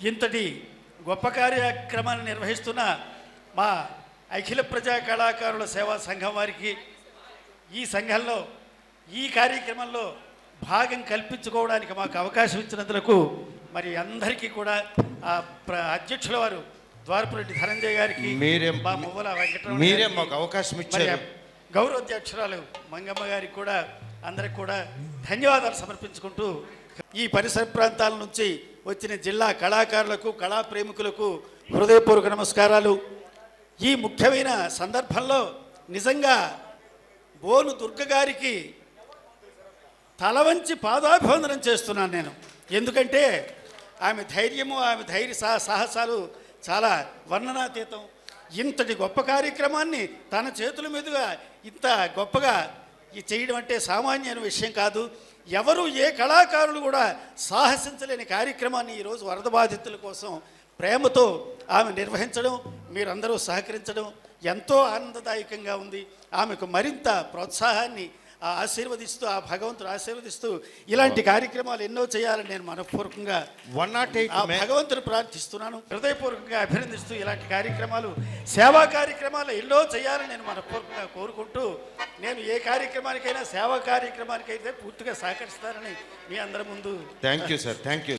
ఇంతటి గొప్ప కార్యక్రమాన్ని నిర్వహిస్తున్న మా అఖిల ప్రజా కళాకారుల సేవా సంఘం వారికి ఈ సంఘంలో ఈ కార్యక్రమంలో భాగం కల్పించుకోవడానికి మాకు అవకాశం ఇచ్చినందుకు మరి అందరికీ కూడా ఆ ప్ర- అధ్యక్షుల వారు ద్వారపురెడ్డి ధనంజయ్ గారికి మీరే మా మువ్వల వెంకటరమణ మీరే మాకు అవకాశం ఇచ్చారు. గౌరవాధ్యక్షురాలు మంగమ్మ గారికి కూడా అందరికి కూడా ధన్యవాదాలు సమర్పించుకుంటూ ఈ పరిసర ప్రాంతాల నుంచి వచ్చిన జిల్లా కళాకారులకు కళా ప్రేమికులకు హృదయపూర్వక నమస్కారాలు. ఈ ముఖ్యమైన సందర్భంలో నిజంగా బోను దుర్గ గారికి పాదాభివందనం చేస్తున్నాను నేను. ఎందుకంటే ఆమె ధైర్యము ఆమె ధైర్య సా సాహసాలు చాలా వర్ణనాతీతం. ఇంతటి గొప్ప కార్యక్రమాన్ని తన చేతుల మీదుగా ఇంత గొప్పగా ఈ చేయడం అంటే సామాన్యమైన విషయం కాదు. ఎవరు ఏ కళాకారులు కూడా సాహసించలేని కార్యక్రమాన్ని ఈరోజు వరద బాధితుల కోసం ప్రేమతో ఆమె నిర్వహించడం మీరందరూ సహకరించడం ఎంతో ఆనందదాయకంగా ఉంది. ఆమెకు మరింత ప్రోత్సాహాన్ని ఆశీర్వదిస్తూ ఆ భగవంతుడు ఆశీర్వదిస్తూ ఇలాంటి కార్యక్రమాలు ఎన్నో చేయాలని నేను మనపూర్వకంగా వన్ నాట్ ఎయిట్ ఆ భగవంతుని ప్రార్థిస్తున్నాను. హృదయపూర్వకంగా అభినందిస్తూ ఇలాంటి కార్యక్రమాలు సేవా కార్యక్రమాలు ఎన్నో చేయాలని నేను మనపూర్వకంగా కోరుకుంటూ నేను ఏ కార్యక్రమానికైనా సేవా కార్యక్రమానికైతే పూర్తిగా సహకరిస్తానని మీ అందరి ముందు thank you sir thank you